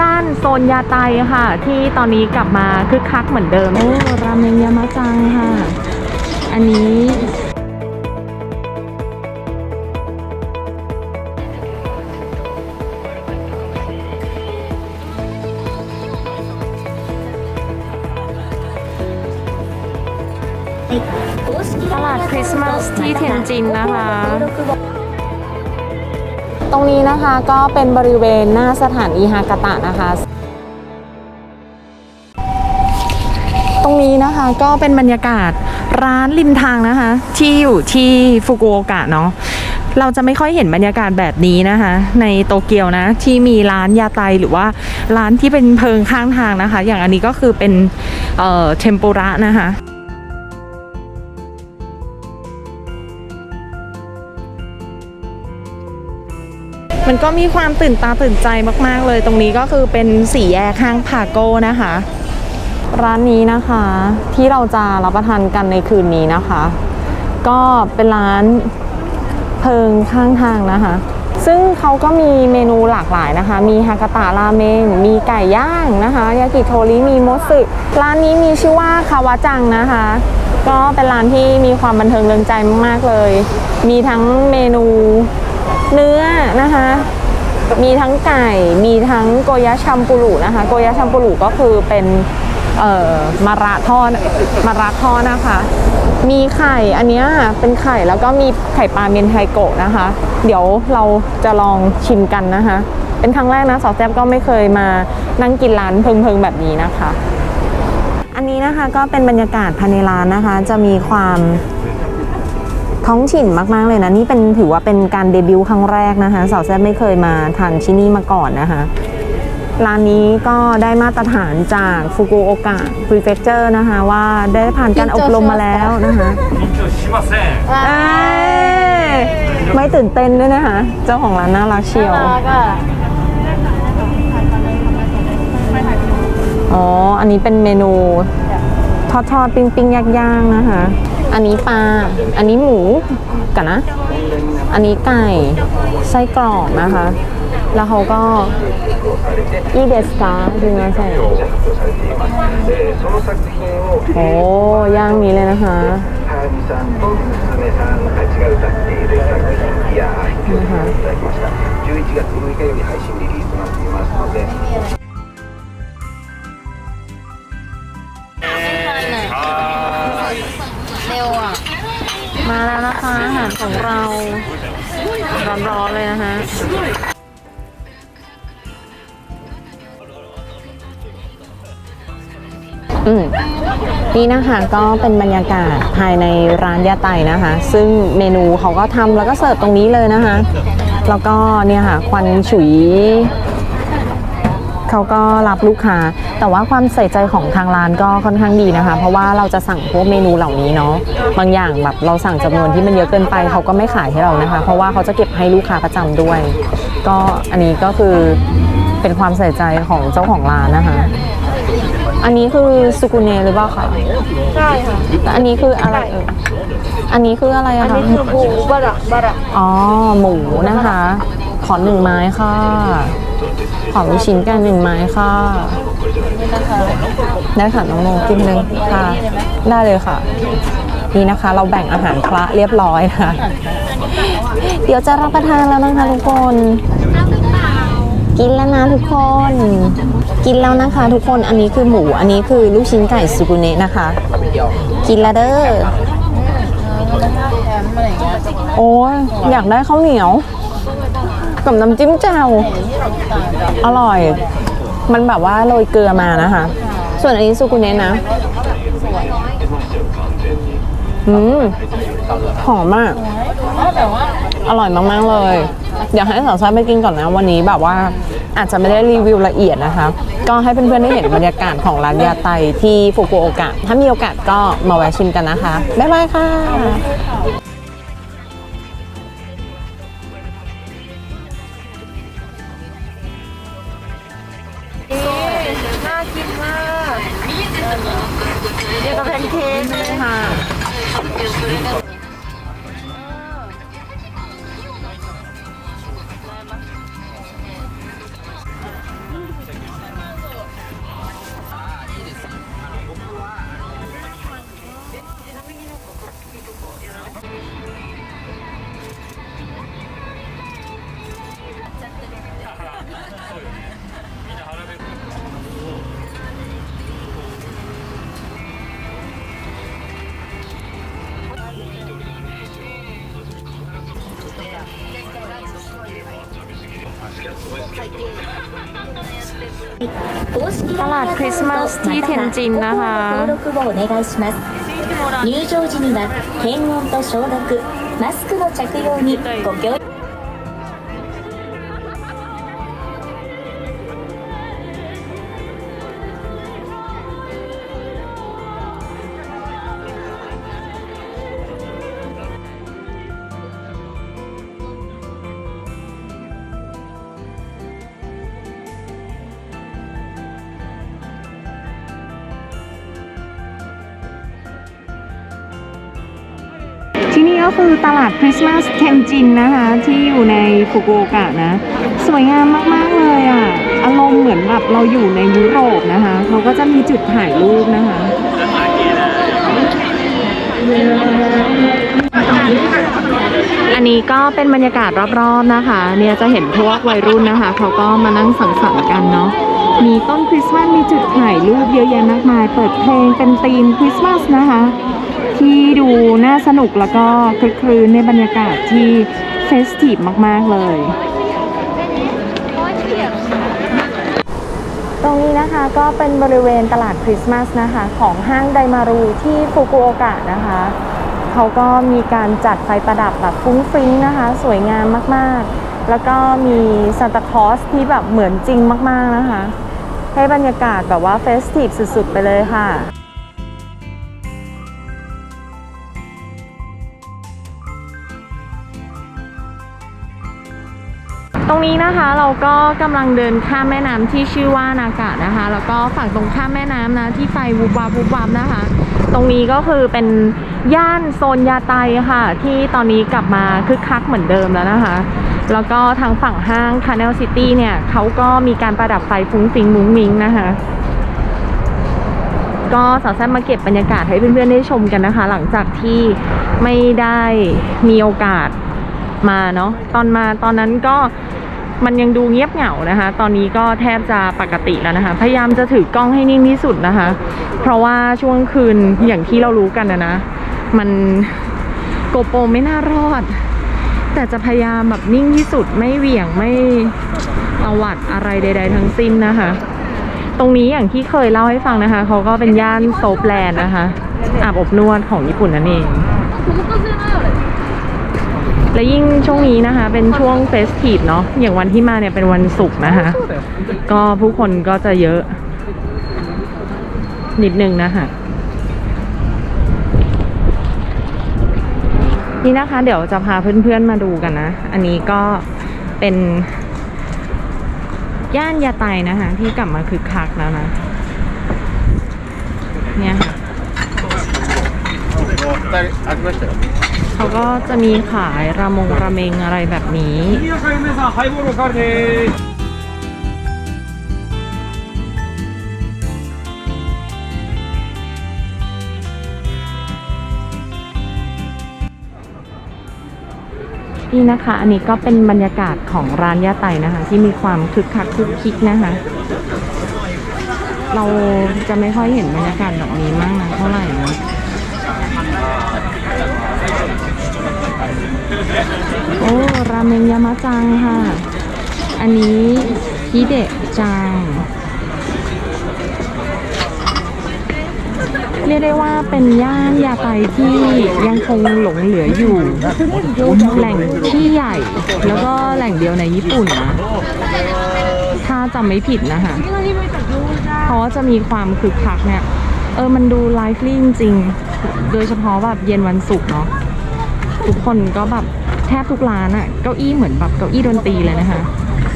ย่านโซนยาไตค่ะ ที่ตอนนี้กลับมาคึกคักเหมือนเดิม โอ้ราเมงยามาจังค่ะ อันนี้ ตลาดคริสต์มาสที่เทียนจินนะคะ ตรงนี้นะคะก็เป็นบริเวณหน้าสถานีฮากาตะนะคะ ตรงนี้นะคะก็เป็นบรรยากาศร้านริมทางนะคะ ที่อยู่ที่ฟุกุโอกะเนาะเราจะไม่ค่อยเห็นบรรยากาศแบบนี้นะคะ ในโตเกียวนะ ที่มีร้านยาไตหรือว่าร้านที่เป็นเพิงข้างทางนะคะ อย่างอันนี้ก็คือเป็นเอ่อเทมปุระนะคะ มันก็มีความตื่นตาตื่นใจมาก ๆ เลย ตรงนี้ก็คือเป็นสี่แยกข้างพาโก้นะคะ ร้านนี้นะคะที่เราจะรับประทานกันในคืนนี้นะคะ ก็เป็นร้านเพิงข้างทางนะคะ ซึ่งเขาก็มีเมนูหลากหลายนะคะ มีฮากาตะราเมง มีไก่ย่างนะคะยากิโทริมีโมสึร้านนี้มีชื่อว่าคาวาจังนะคะก็เป็นร้านที่มีความบันเทิงเริงใจมาก ๆ เลย มีทั้งเมนู เนื้อนะคะ มีทั้งไก่ มีทั้งโกยะชัมปุรุนะคะ โกยะชัมปุรุก็คือเป็นเอ่อมาระทอดมาระทอดนะคะ มีไข่อันเนี้ยเป็นไข่แล้วก็มีไข่ปลาเมียนไทโกะนะคะ เดี๋ยวเราจะลองชิมกันนะคะ เป็นครั้งแรกนะสาวแซบก็ไม่เคยมานั่งกินร้านเพิงๆแบบนี้นะคะ อันนี้นะคะก็เป็นบรรยากาศภายในร้านนะคะ จะมีความ ท้องถิ่นมากๆเลยนะ นี่เป็นถือว่าเป็นการเดบิวต์ครั้งแรกนะคะ สาวแซ่บไม่เคยมาทานที่นี่มาก่อนนะคะ ร้านนี้ก็ได้มาตรฐานจากฟุกุโอกะพรีเฟคเจอร์นะคะว่าได้ผ่านการอบรมมาแล้วนะคะไม่ตื่นเต้นด้วยนะคะ เจ้าของร้านน่ารักเชียวอ๋อ อันนี้เป็นเมนูทอดๆ ปิ้งๆ ย่างๆ นะคะ อันนี้ปลา อันนี้หมูกันนะ อันนี้ไก่ไส้กรอกนะคะ แล้วเขาก็อีเดสตาดูนะใช่โอ้ย่างนี้เลยนะคะนะคะ็วอะ มาแล้วนะคะอาหารของเรา ร้อนๆเลยนะคะอืมนี่นะคะก็เป็นบรรยากาศภายในร้านยาไตนะคะ ซึ่งเมนูเขาก็ทำแล้วก็เสิร์ฟตรงนี้เลยนะคะ แล้วก็เนี่ยค่ะควันฉุย เขาก็รับลูกค้า แต่ว่าความใส่ใจของทางร้านก็ค่อนข้างดีนะคะ เพราะว่าเราจะสั่งพวกเมนูเหล่านี้เนาะบางอย่างแบบเราสั่งจำนวนที่มันเยอะเกินไปเขาก็ไม่ขายให้เรานะคะ เพราะว่าเขาจะเก็บให้ลูกค้าประจำด้วย ก็อันนี้ก็คือเป็นความใส่ใจของเจ้าของร้านนะคะ อันนี้คือสุกุเนหรือเปล่าคะใช่ค่ะอันนี้คืออะไรเอ่ยอันนี้คืออะไรอะคะนี่คือหมูบะระบะระอ๋อหมูนะคะ ขอหนึ่งไม้ค่ะ ขอลูกชิ้นกันหนึ่งไม้ค่ะ ได้ค่ะน้องโมกินหนึ่งค่ะ ได้เลยค่ะ นี่นะคะ เราแบ่งอาหารพระเรียบร้อยนะคะเดี๋ยวจะรับประทานแล้วนะคะทุกคน กินแล้วนะทุกคน กินแล้วนะคะทุกคนอันนี้คือหมูอันนี้คือลูกชิ้นไก่สุกุเนะนะคะ กินแล้วเด้อโอ้ยอยากได้ข้าวเหนียว กับน้ำจิ้มแจ่วอร่อย มันแบบว่าโรยเกลือมานะคะ ส่วนอันนี้ซูกุเนะนะอืมหอมมาก อร่อยมาก ๆ เลย เดี๋ยวให้สาวซ่าไปกินก่อนนะ วันนี้แบบว่าอาจจะไม่ได้รีวิวละเอียดนะคะ ก็ให้เพื่อนๆได้เห็นบรรยากาศของร้านยาไตที่ฟุกุโอกะ ถ้ามีโอกาสก็มาแวะชิมกันนะคะ บ๊ายบายค่ะ さあクリスマスティー天神那覇入場時には検温と消毒マスクの着用にご協力 ที่นี่ก็คือตลาดคริสต์มาสเทนจินนะคะ ที่อยู่ในฟุกุโอกะนะ สวยงามมาก ๆ เลยอะ อารมณ์เหมือนแบบเราอยู่ในยุโรปนะคะเขาก็จะมีจุดถ่ายรูปนะคะอันนี้ก็เป็นบรรยากาศรอบๆนะคะ เนี่ยจะเห็นพวกวัยรุ่นนะคะเขาก็มานั่งสังสรรค์กันเนาะมีต้นคริสต์มาสมีจุดถ่ายรูปเยอะแยะมากมาย เปิดเพลงเป็นธีมคริสต์มาสนะคะ ที่ดูน่าสนุกแล้วก็คลึกครื้นในบรรยากาศที่เฟสทีฟมาก ๆ เลย ตรงนี้นะคะก็เป็นบริเวณตลาดคริสต์มาสนะคะ ของห้างไดมารูที่ฟุกุโอกะนะคะ เขาก็มีการจัดไฟประดับแบบฟุ้งฟริ้งนะคะ สวยงามมาก ๆ แล้วก็มีซานตาคลอสที่แบบเหมือนจริงมาก ๆ นะคะ ให้บรรยากาศแบบว่าเฟสทีฟสุด ๆ ไปเลยค่ะ ตรงนี้นะคะเราก็กำลังเดินข้ามแม่น้ำที่ชื่อว่านากะนะคะ แล้วก็ฝั่งตรงข้ามแม่น้ำนะที่ไฟวุบวับวุบวับนะคะ ตรงนี้ก็คือเป็นย่านโซนยาไตค่ะ ที่ตอนนี้กลับมาคึกคักเหมือนเดิมแล้วนะคะ แล้วก็ทางฝั่งห้าง Canal City เนี่ยเขาก็มีการประดับไฟฟุ้งฟิงมุ้งมิงนะคะ ก็สาวแซ่บมาเก็บบรรยากาศให้เพื่อนๆได้ชมกันนะคะ หลังจากที่ไม่ได้มีโอกาสมาเนาะตอนมาตอนนั้นก็ มันยังดูเงียบเหงานะคะ ตอนนี้ก็แทบจะปกติแล้วนะคะ พยายามจะถือกล้องให้นิ่งที่สุดนะคะ เพราะว่าช่วงคืนอย่างที่เรารู้กันนะนะ มันโกโปรไม่น่ารอด แต่จะพยายามแบบนิ่งที่สุดไม่เหวี่ยงไม่ตวัดอะไรใด ๆ ทั้งสิ้นนะคะ ตรงนี้อย่างที่เคยเล่าให้ฟังนะคะ เขาก็เป็นย่านโซฟแลนด์นะคะ อาบอบนวดของญี่ปุ่นนั่นเอง และยิ่งช่วงนี้นะคะ เป็นช่วงเฟสทีฟเนาะอย่างวันที่มาเนี่ยเป็นวันศุกร์นะคะ ก็ผู้คนก็จะเยอะ นิดนึงนะคะนี่นะคะ เดี๋ยวจะพาเพื่อนๆมาดูกันนะ อันนี้ก็เป็น ย่านยาไตนะคะ ที่กลับมาคึกคักแล้วนะ เนี่ยค่ะ เขาก็จะมีขายรามงราเมงอะไรแบบนี้นี่นะคะ อันนี้ก็เป็นบรรยากาศของร้านยาไตนะคะ ที่มีความคึกคักคึกคิกนะคะ เราจะไม่ค่อยเห็นบรรยากาศแบบนี้มากนะเท่าไหร่นะ โอ้ รามงยามาจังค่ะ อันนี้ฮิเดะจัง เรียกได้ว่าเป็นย่านยาไตที่ยังคงหลงเหลืออยู่ แหล่งที่ใหญ่ แล้วก็แหล่งเดียวในญี่ปุ่นนะ ถ้าจำไม่ผิดนะคะเพราะว่าจะมีความคึกคักเนี่ย เออมันดูไลฟ์ลี่จริง โดยเฉพาะแบบเย็นวันศุกร์เนาะทุกคนก็แบบ แทบทุกร้านอะเก้าอี้เหมือนแบบเก้าอี้ดนตรีเลยนะคะ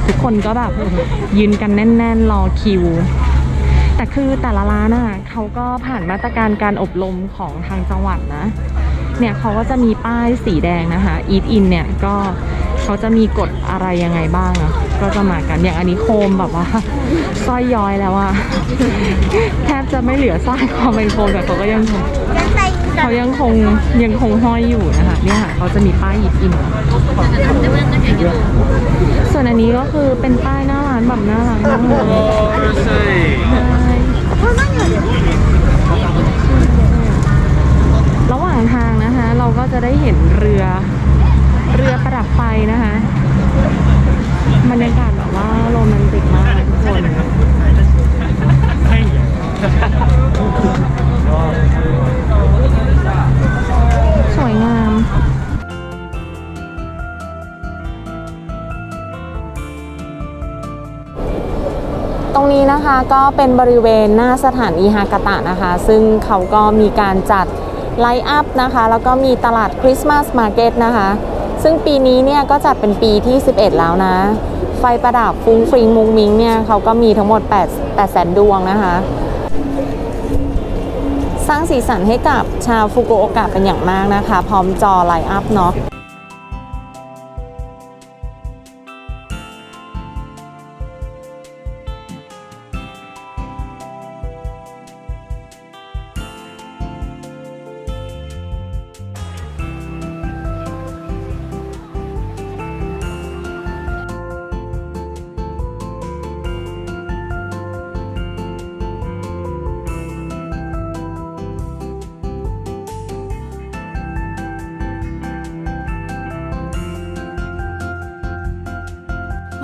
ทุกคนก็แบบยืนกันแน่น ๆ รอคิว แต่คือแต่ละร้านอะเขาก็ผ่านมาตรการการอบรมของทางจังหวัดนะ เนี่ยเขาก็จะมีป้ายสีแดงนะคะ Eat In เนี่ยก็เขาจะมีกฎอะไรยังไงบ้างอะก็จะมากันอย่างอันนี้โคมแบบว่าสร้อยย้อยแล้วอะแทบจะไม่เหลือสร้อยความเป็นโคมแต่เขาก็ยังคง เขายังคงยังคงห้อยอยู่นะคะเนี่ยค่ะเขาจะมีป้ายหยิบอิ่มส่วนอันนี้ก็คือเป็นป้ายหน้าร้านแบบหน้าร้านมากเลยระหว่างทางนะคะ เราก็จะได้เห็นเรือเรือประดับไฟนะคะบรรยากาศแบบว่าโรแมนติกมากทุกคน นะคะก็เป็นบริเวณหน้าสถานีฮากาตะนะคะ ซึ่งเขาก็มีการจัดไลฟ์อัพนะคะ แล้วก็มีตลาดคริสต์มาสมาร์เก็ตนะคะ ซึ่งปีนี้เนี่ยก็จัดเป็นปีที่ 11 แล้วนะ ไฟประดับฟุ้งฟริงมุงมิงเนี่ยเขาก็มีทั้งหมด 8 8แสนดวงนะคะ สร้างสีสันให้กับชาวฟุกุโอกะเป็นอย่างมากนะคะ พร้อมจอไลฟ์อัพเนาะ